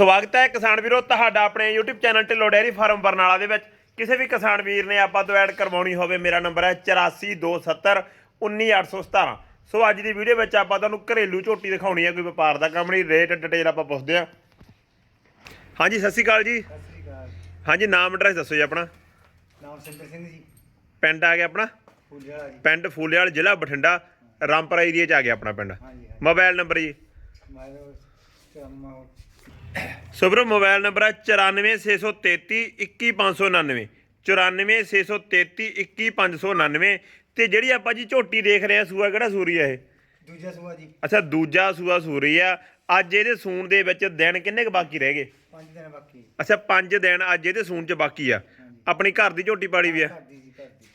ਸਵਾਗਤ ਹੈ ਕਿਸਾਨ ਵੀਰੋ ਤੁਹਾਡਾ ਆਪਣੇ YouTube channel Dhillon dairy farm Barnala ਦੇ ਵਿੱਚ। ਕਿਸੇ ਵੀ ਕਿਸਾਨ ਵੀਰ ਨੇ ਆਪਾਂ ਤੋਂ ਐਡ ਕਰਵਾਉਣੀ ਹੋਵੇ ਮੇਰਾ ਨੰਬਰ ਹੈ 8427 19817 ਸੋ ਅੱਜ ਦੀ ਵੀਡੀਓ ਵਿੱਚ ਆਪਾਂ ਤੁਹਾਨੂੰ ਘਰੇਲੂ ਝੋਟੀ ਦਿਖਾਉਣੀ ਹੈ ਕੋਈ ਵਪਾਰ ਦਾ ਕੰਮ ਨਹੀਂ ਰੇਟ ਡਿਟੇਲ ਆਪਾਂ ਪੁੱਛਦੇ ਹਾਂ। ਹਾਂਜੀ ਸਤਿ ਸ਼੍ਰੀ ਅਕਾਲ ਜੀ। ਸਤਿ ਸ੍ਰੀ ਅਕਾਲ। ਹਾਂਜੀ ਨਾਮ ਐਡਰੈਸ ਦੱਸੋ ਜੀ ਆਪਣਾ। ਨਾਮ ਸਿੰਦਰ ਸਿੰਘ ਜੀ। ਪਿੰਡ ਆ ਗਿਆ ਆਪਣਾ? ਫੁੱਲੜਾ ਜੀ। ਪਿੰਡ ਫੂਲੇਵਾਲ ਜ਼ਿਲ੍ਹਾ ਬਠਿੰਡਾ ਰਾਮਪੁਰਾ ਏਰੀਆ ਚ ਆ ਗਿਆ ਆਪਣਾ ਪਿੰਡ। ਹਾਂਜੀ ਮੋਬਾਈਲ ਨੰਬਰ ਜੀ। ਸੁਬਰ ਮੋਬਾਈਲ ਨੰਬਰ ਹੈ 94633 21599 94633 21599 ਤੇ ਜਿਹੜੀ ਆਪਾਂ ਜੀ ਝੋਟੀ ਦੇਖ ਰਹੇ ਆ ਸੂਆ ਕਿਹੜਾ ਸੂਰੀ ਆ ਇਹ? ਦੂਜਾ ਸੁਆ ਜੀ। ਅੱਛਾ ਦੂਜਾ ਸੂਆ ਸੂਰੀ ਆ। ਅੱਜ ਇਹਦੇ ਸੂਣ ਦੇ ਵਿੱਚ ਦਿਨ ਕਿੰਨੇ ਕੁ ਬਾਕੀ ਰਹਿ ਗਏ? ਪੰਜ ਦਿਨ ਬਾਕੀ ਅੱਛਾ 5 ਦਿਨ ਅੱਜ ਇਹਦੇ ਸੂਣ ਚ ਬਾਕੀ ਆ। ਆਪਣੀ ਘਰ ਦੀ ਝੋਟੀ ਪਾੜੀ ਵੀ ਆ।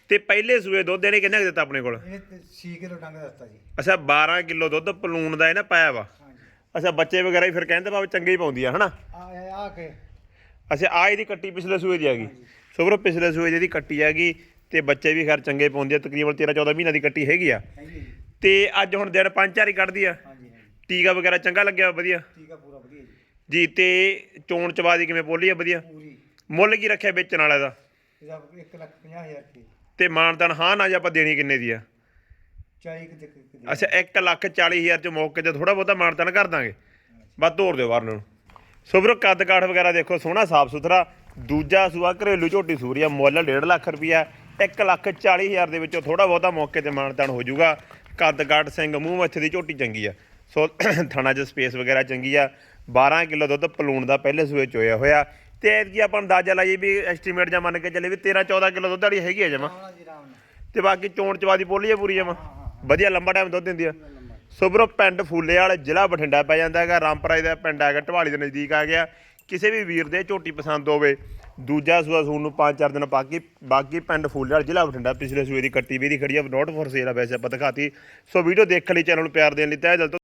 ਤੇ ਪਹਿਲੇ ਸੂਏ ਦੁੱਧ ਇਹਨੇ ਕਿੰਨਾ ਕੁ ਦਿੱਤਾ ਆਪਣੇ ਕੋਲ? ਇਹ 6 ਕਿਲੋ ਡੰਗ ਦੱਸਤਾ ਜੀ। ਅੱਛਾ 12 ਕਿਲੋ ਦੁੱਧ ਪਲੂਣ ਦਾ ਇਹਨੇ ਪਾਇਆ ਵਾ। ਅੱਛਾ ਬੱਚੇ ਵਗੈਰਾ ਹੀ ਫਿਰ ਕਹਿੰਦੇ ਬਾਬਾ ਚੰਗੇ ਹੀ ਪਾਉਂਦੀ ਆ ਹਨਾ? ਆ ਆ- ਆ ਕੇ। ਅੱਛਾ ਆ ਇਹਦੀ ਕੱਟੀ ਪਿਛਲੇ ਸੂਏ ਦੀ ਹੈਗੀ ਸੋਬਰੋ ਪਿਛਲੇ ਸੂਏ ਦੀ ਇਹਦੀ ਕੱਟੀ ਹੈਗੀ ਤੇ ਬੱਚੇ ਵੀ ਖੈਰ ਚੰਗੇ ਪਾਉਂਦੇ ਆ ਤਕਰੀਬਨ 13 14 ਮਹੀਨਿਆਂ ਦੀ ਕੱਟੀ ਹੈਗੀ ਆ। ਤੇ ਅੱਜ ਹੁਣ ਦਿਨ ਪੰਜ ਚਾਰ ਹੀ ਕੱਢਦੀ ਆ। ਟੀਕਾ ਵਗੈਰਾ ਚੰਗਾ ਲੱਗਿਆ ਵਧੀਆ? ਆ ਪੂਰਾ ਵਧੀਆ ਜੀ। ਜੀ ਤੇ ਚੋਣ ਚਵਾ ਦੀ ਕਿਵੇਂ ਬੋਲੀ ਆ ਵਧੀਆ? ਪੂਰੀ। ਮੁੱਲ ਕੀ ਰੱਖਿਆ ਵੇਚਣ ਵਾਲੇ ਦਾ? ਇਹਦਾ 1 ਲੱਖ 50 ਹਜ਼ਾਰ ਰੁਪਏ। ਤੇ ਮਾਨਤਨ ਹਾਂ ਨਾ ਜੇ ਆਪਾਂ ਦੇਣੀ ਕਿੰਨੇ ਦੀ ਆ? 40 ਕਿ ਤੱਕ ਦੇ ਅੱਛਾ 1 ਲੱਖ 40 ਹਜ਼ਾਰ ਚ ਮੌਕੇ ਤੇ ਥੋੜਾ ਬਹੁਤਾ ਮਾਨਤਨ ਕਰ ਦਾਂਗੇ। ਬਸ ਤੋਰ ਦਿਓ ਬਾਹਰ ਨੂੰ। ਸੋਬਰੋ ਕੱਦ ਕਾਠ ਵਗੈਰਾ ਦੇਖੋ ਸੋਹਣਾ ਸਾਫ਼ ਸੁਥਰਾ। ਦੂਜਾ ਸੂਆ ਘਰੇਲੂ ਝੋਟੀ ਸੂਰੀਆ ਮੁੱਲ 1.5 ਲੱਖ ਰੁਪਿਆ 1 ਲੱਖ 40 ਹਜ਼ਾਰ ਦੇ ਵਿੱਚੋਂ ਥੋੜਾ ਬਹੁਤਾ ਮੌਕੇ ਤੇ ਮਾਨਤਨ ਹੋ ਜਾਊਗਾ। ਕੱਦ ਕਾਠ ਸਿੰਘ ਮੂੰਹ ਮੱਥੇ ਦੀ ਝੋਟੀ ਚੰਗੀ ਆ। ਸੋ ਥਣਾ 'ਚ ਸਪੇਸ ਵਗੈਰਾ ਚੰਗੀ ਆ। 12 ਕਿਲੋ ਦੁੱਧ ਪਲੂਣ ਦਾ ਪਹਿਲੇ ਸੂਏ ਚੋਇਆ ਹੋਇਆ ਤੇ ਐਤਕੀ ਆਪਾਂ ਅੰਦਾਜ਼ਾ ਲਾਈਏ ਵੀ ਐਸਟੀਮੇਟ ਜਾਂ ਮੰਨ ਕੇ ਚੱਲੇ ਵੀ 13 14 ਕਿਲੋ ਦੁੱਧ ਵਾਲੀ ਹੈਗੀ ਆ ਜਮਾ। ਤੇ ਬਾਕੀ ਚੋਣ ਚਵਾ ਦੀ ਪੋਲੀ ਆ ਪੂਰੀ ਜਮਾ। ਵਧੀਆ ਲੰਬਾ ਟਾਈਮ ਦੁੱਧ ਦਿੰਦੀ ਆ। ਲੰਮਾ ਸੁਬਰੋ ਪਿੰਡ ਫੂਲੇ ਵਾਲੇ ਜ਼ਿਲ੍ਹਾ ਬਠਿੰਡਾ ਪੈ ਜਾਂਦਾ ਹੈਗਾ। ਰਾਮਪੁਰਾ ਦਾ ਪਿੰਡ ਹੈਗਾ, ਢਵਾਲੀ ਦੇ ਨਜ਼ਦੀਕ ਆ ਗਿਆ। ਕਿਸੇ ਵੀ ਵੀਰ ਦੇ ਝੋਟੀ ਪਸੰਦ ਹੋਵੇ, ਦੂਜਾ ਸੂਆ ਸੂਣ ਨੂੰ 5-4 ਦਿਨ ਬਾਕੀ ਬਾਕੀ ਪਿੰਡ ਫੂਲੇ ਵਾਲਾ ਜ਼ਿਲ੍ਹਾ ਬਠਿੰਡਾ ਪਿਛਲੇ ਸੂਏ ਦੀ ਕੱਟੀ, ਵੀ ਦੀ ਖੜੀ ਆ। ਨੋਟ ਫੋਰ ਸੇਲ ਆ ਵੈਸੇ ਆਪਾਂ ਦਿਖਾਤੀ। ਸੋ ਵੀਡੀਓ ਦੇਖਣ ਲਈ ਚੈਨਲ ਨੂੰ ਪਿਆਰ ਦੇਣ ਲਈ ਤਹਿ ਦਿਲ ਤੋਂ